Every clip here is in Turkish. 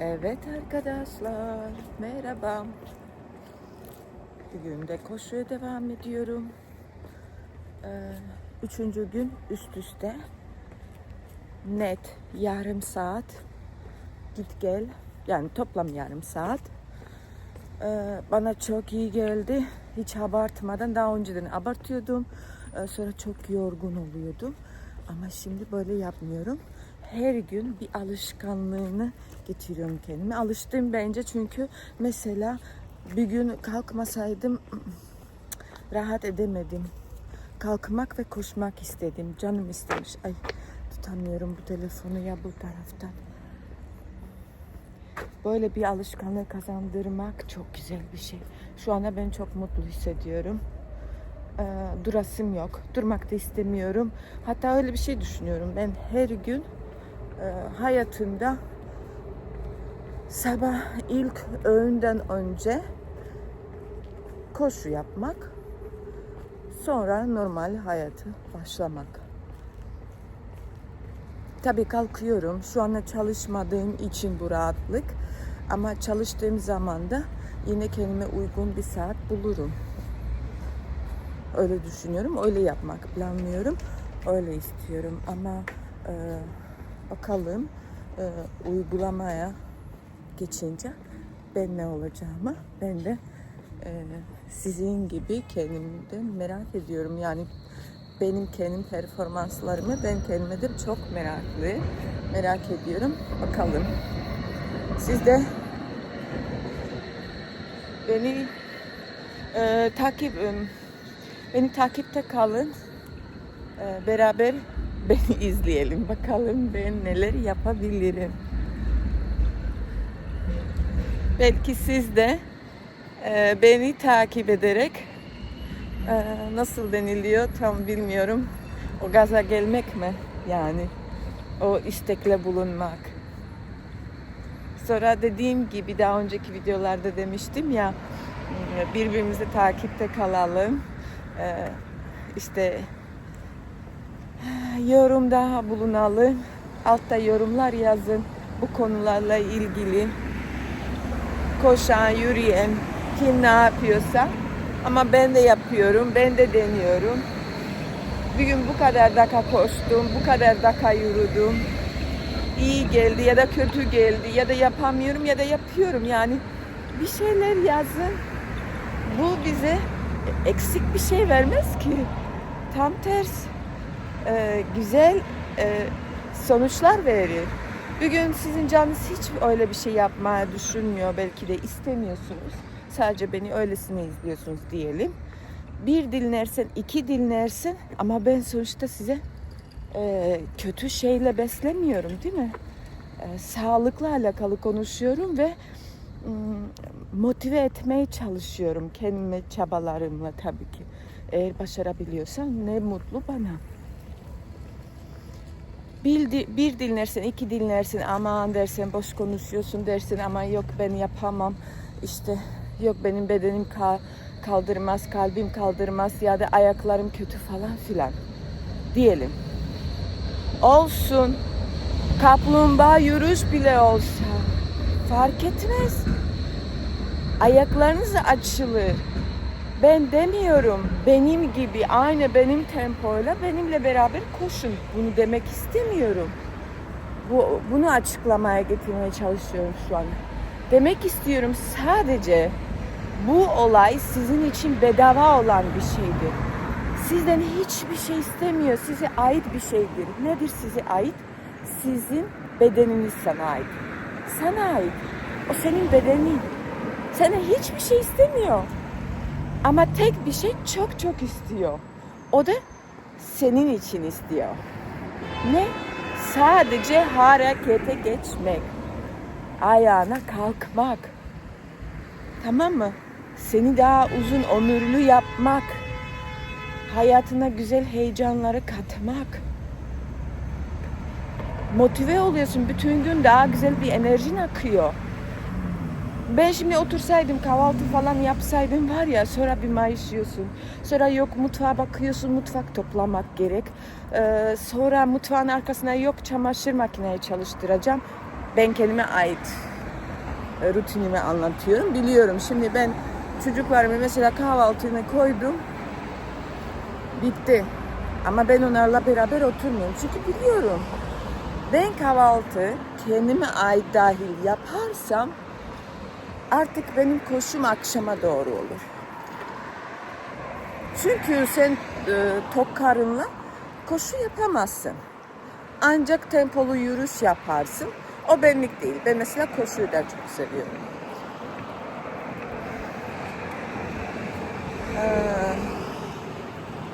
Evet arkadaşlar, merhaba. Bugün de koşuya devam ediyorum. Ee, üçüncü gün üst üste. Net yarım saat git gel. Yani toplam yarım saat. Ee, bana çok iyi geldi. Hiç abartmadan daha önceden abartıyordum. Ee, sonra çok yorgun oluyordum. Ama şimdi böyle yapmıyorum. Her gün bir alışkanlığını getiriyorum kendime. Alıştım bence çünkü mesela bir gün kalkmasaydım rahat edemedim. Kalkmak ve koşmak istedim. Canım istemiş. Ay tutamıyorum bu telefonu ya bu taraftan. Böyle bir alışkanlık kazandırmak çok güzel bir şey. Şu anda ben çok mutlu hissediyorum. Ee, durasım yok. Durmak da istemiyorum. Hatta öyle bir şey düşünüyorum. Ben her gün e, hayatımda sabah ilk öğünden önce koşu yapmak, sonra normal hayatı başlamak. Tabii kalkıyorum. Şu anda çalışmadığım için bu rahatlık. Ama çalıştığım zaman da yine kendime uygun bir saat bulurum. Öyle düşünüyorum. Öyle yapmak planlıyorum. Öyle istiyorum. Ama e, bakalım e, uygulamaya geçince ben ne olacağımı ben de e, sizin gibi kendimden merak ediyorum. Yani benim kendim performanslarımı ben kendime de çok meraklı. Merak ediyorum. Bakalım. Siz de beni e, takip e, beni takipte kalın. E, beraber beni izleyelim. Bakalım ben neler yapabilirim. Belki siz de e, beni takip ederek e, nasıl deniliyor tam bilmiyorum. O gaza gelmek mi yani? O istekle bulunmak. Sonra dediğim gibi daha önceki videolarda demiştim ya birbirimizi takipte kalalım. E, işte yorumda bulunalım. Altta yorumlar yazın bu konularla ilgili. Koşan, yürüyen, kim ne yapıyorsa. Ama ben de yapıyorum, ben de deniyorum. Bir gün bu kadar dakika koştum, bu kadar dakika yürüdüm. İyi geldi ya da kötü geldi ya da yapamıyorum ya da yapıyorum. Yani bir şeyler yazın. Bu bize eksik bir şey vermez ki. Tam tersi e, güzel e, sonuçlar verir. Bugün sizin canınız hiç öyle bir şey yapmaya düşünmüyor. Belki de istemiyorsunuz. Sadece beni öylesine izliyorsunuz diyelim. Bir dinlersin, iki dinlersin ama ben sonuçta size e, kötü şeyle beslemiyorum değil mi? E, sağlıkla alakalı konuşuyorum ve motive etmeye çalışıyorum kendime çabalarımla tabii ki. Eğer başarabiliyorsam ne mutlu bana. Bir, bir dinlersin, iki dinlersin, aman dersin, boş konuşuyorsun dersin ama yok ben yapamam. İşte yok benim bedenim ka- kaldırmaz, kalbim kaldırmaz ya da ayaklarım kötü falan filan diyelim. Olsun. Kaplumbağa yürüyüş bile olsa fark etmez. Ayaklarınız açılır. Ben demiyorum benim gibi aynı benim tempoyla benimle beraber koşun. Bunu demek istemiyorum. Bu, bunu açıklamaya getirmeye çalışıyorum şu an. Demek istiyorum sadece bu olay sizin için bedava olan bir şeydir. Sizden hiçbir şey istemiyor. Size ait bir şeydir. Nedir size ait? Sizin bedeniniz sana ait. Sana ait. O senin bedenin. Sana hiçbir şey istemiyor. Ama tek bir şey çok çok istiyor. O da senin için istiyor. Ne? Sadece harekete geçmek. Ayağına kalkmak. Tamam mı? Seni daha uzun ömürlü yapmak. Hayatına güzel heyecanları katmak. Motive oluyorsun. Bütün gün daha güzel bir enerjin akıyor. Ben şimdi otursaydım kahvaltı falan yapsaydım var ya sonra bir mayışıyorsun. Sonra yok mutfağa bakıyorsun mutfak toplamak gerek. Ee, sonra mutfağın arkasına yok çamaşır makineyi çalıştıracağım. Ben kendime ait e, rutinimi anlatıyorum. Biliyorum şimdi ben çocuklarımı mesela kahvaltına koydum. Bitti. Ama ben onlarla beraber oturmuyorum. Çünkü biliyorum. Ben kahvaltı kendime ait dahil yaparsam artık benim koşum akşama doğru olur. Çünkü sen e, tok karınla koşu yapamazsın. Ancak tempolu yürüyüş yaparsın. O benlik değil. Ben mesela koşuyu da çok seviyorum. Ee,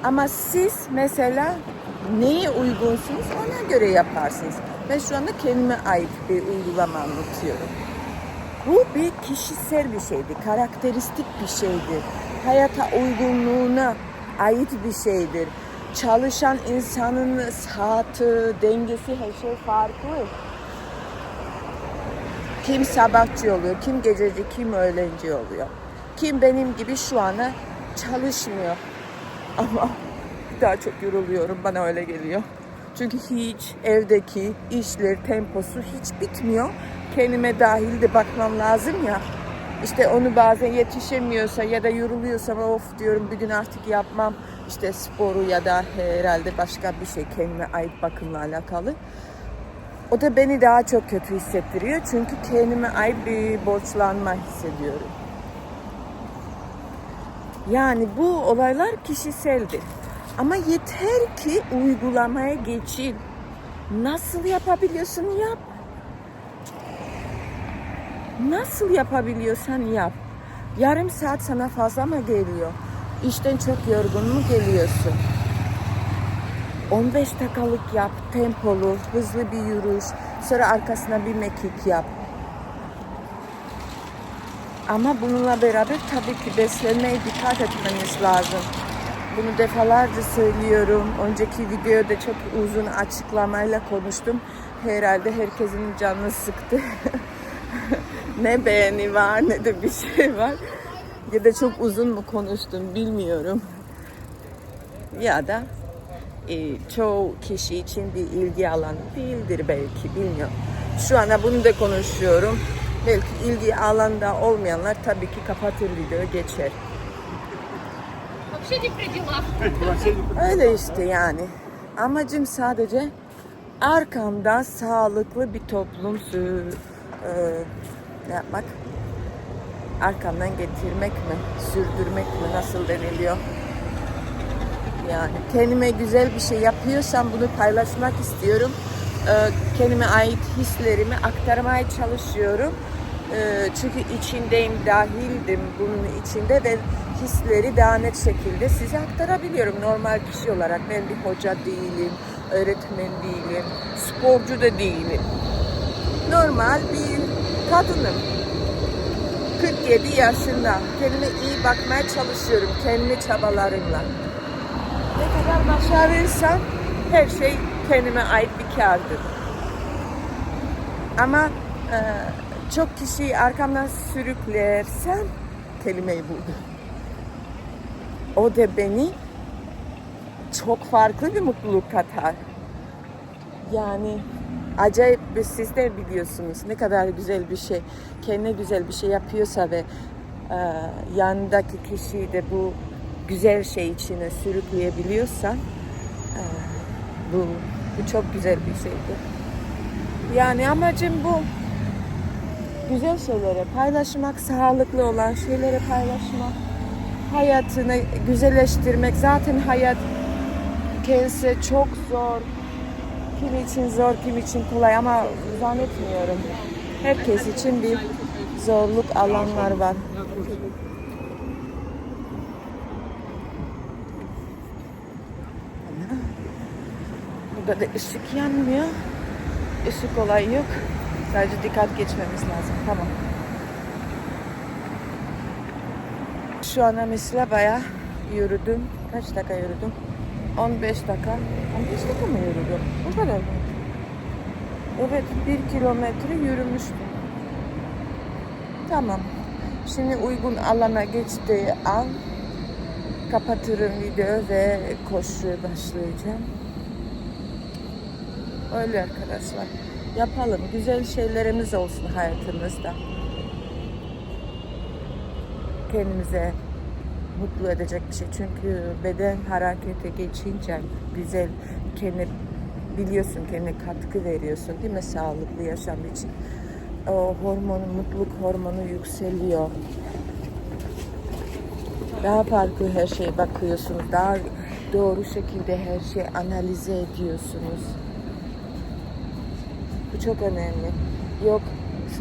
ama siz mesela neye uygunsunuz ona göre yaparsınız. Ben şu anda kendime ait bir uygulama anlatıyorum. Bu bir kişisel bir şeydir, karakteristik bir şeydir. Hayata uygunluğuna ait bir şeydir. Çalışan insanın saati, dengesi her şey farklı. Kim sabahçı oluyor, kim gececi, kim öğlenci oluyor. Kim benim gibi şu ana çalışmıyor. Ama daha çok yoruluyorum, bana öyle geliyor. Çünkü hiç evdeki işler temposu hiç bitmiyor. Kendime dahil de bakmam lazım ya. İşte onu bazen yetişemiyorsa ya da yoruluyorsa of diyorum bir gün artık yapmam. İşte sporu ya da herhalde başka bir şey kendime ait bakımla alakalı. O da beni daha çok kötü hissettiriyor. Çünkü kendime ait bir borçlanma hissediyorum. Yani bu olaylar kişiseldir. Ama yeter ki uygulamaya geçin. Nasıl yapabiliyorsun yap. Nasıl yapabiliyorsan yap. Yarım saat sana fazla mı geliyor? İşten çok yorgun mu geliyorsun? 15 dakikalık yap, tempolu, hızlı bir yürüyüş, sonra arkasına bir mekik yap. Ama bununla beraber tabii ki beslenmeye dikkat etmeniz lazım. Bunu defalarca söylüyorum. Önceki videoda çok uzun açıklamayla konuştum. Herhalde herkesin canını sıktı. ne beğeni var ne de bir şey var. Ya da çok uzun mu konuştum bilmiyorum. Ya da e, çoğu kişi için bir ilgi alanı değildir belki bilmiyorum. Şu ana bunu da konuşuyorum. Belki ilgi alanda olmayanlar tabii ki kapatır video geçer. Öyle işte yani. Amacım sadece arkamda sağlıklı bir toplum e, ne yapmak? Arkamdan getirmek mi? Sürdürmek mi? Nasıl deniliyor? Yani kendime güzel bir şey yapıyorsam bunu paylaşmak istiyorum. Ee, kendime ait hislerimi aktarmaya çalışıyorum. Ee, çünkü içindeyim, dahildim bunun içinde ve hisleri daha net şekilde size aktarabiliyorum. Normal kişi olarak ben bir hoca değilim, öğretmen değilim, sporcu da değilim. Normal bir kadınım. 47 yaşında. Kendime iyi bakmaya çalışıyorum kendi çabalarımla ne kadar başarırsam her şey kendime ait bir kârdır. Ama e, çok kişiyi arkamdan sürüklersem kelimeyi buldum. O da beni çok farklı bir mutluluk katar. Yani acayip bir siz de biliyorsunuz ne kadar güzel bir şey. Kendine güzel bir şey yapıyorsa ve e, yanındaki kişiyi de bu güzel şey içine sürükleyebiliyorsan e, bu, bu çok güzel bir şeydir. Yani amacım bu. Güzel şeyleri paylaşmak, sağlıklı olan şeyleri paylaşmak, hayatını güzelleştirmek. Zaten hayat kendisi çok zor. Kim için zor, kim için kolay ama zannetmiyorum. Herkes için bir zorluk alanlar var. Burada da ışık yanmıyor. Işık olayı yok. Sadece dikkat geçmemiz lazım. Tamam. Şu anda mesela bayağı yürüdüm. Kaç dakika yürüdüm? 15 dakika. 15 dakika mı yürüdüm? Bu kadar mı? Evet, bir kilometre yürümüştüm. Tamam. Şimdi uygun alana geçtiği an kapatırım video ve koşuya başlayacağım. Öyle arkadaşlar. Yapalım. Güzel şeylerimiz olsun hayatımızda. kendimize mutlu edecek bir şey. Çünkü beden harekete geçince güzel kendi biliyorsun kendi katkı veriyorsun değil mi sağlıklı yaşam için. O hormon, mutluluk hormonu yükseliyor. Daha farklı her şeye bakıyorsunuz. Daha doğru şekilde her şeyi analize ediyorsunuz. Bu çok önemli. Yok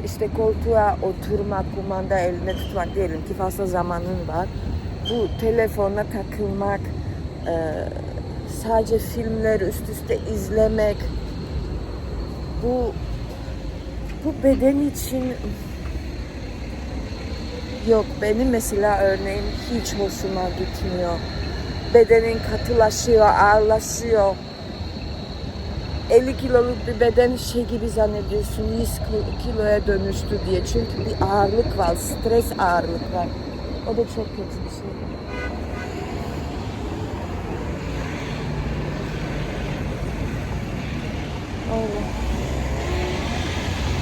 işte koltuğa oturmak, kumanda eline tutmak diyelim ki fazla zamanın var. Bu telefona takılmak, e, sadece filmleri üst üste izlemek, bu bu beden için yok benim mesela örneğin hiç hoşuma gitmiyor. Bedenin katılaşıyor, ağırlaşıyor. 50 kiloluk bir beden şey gibi zannediyorsun 100 kilo- kiloya dönüştü diye. Çünkü bir ağırlık var, stres ağırlık var. O da çok kötü bir şey. Öyle.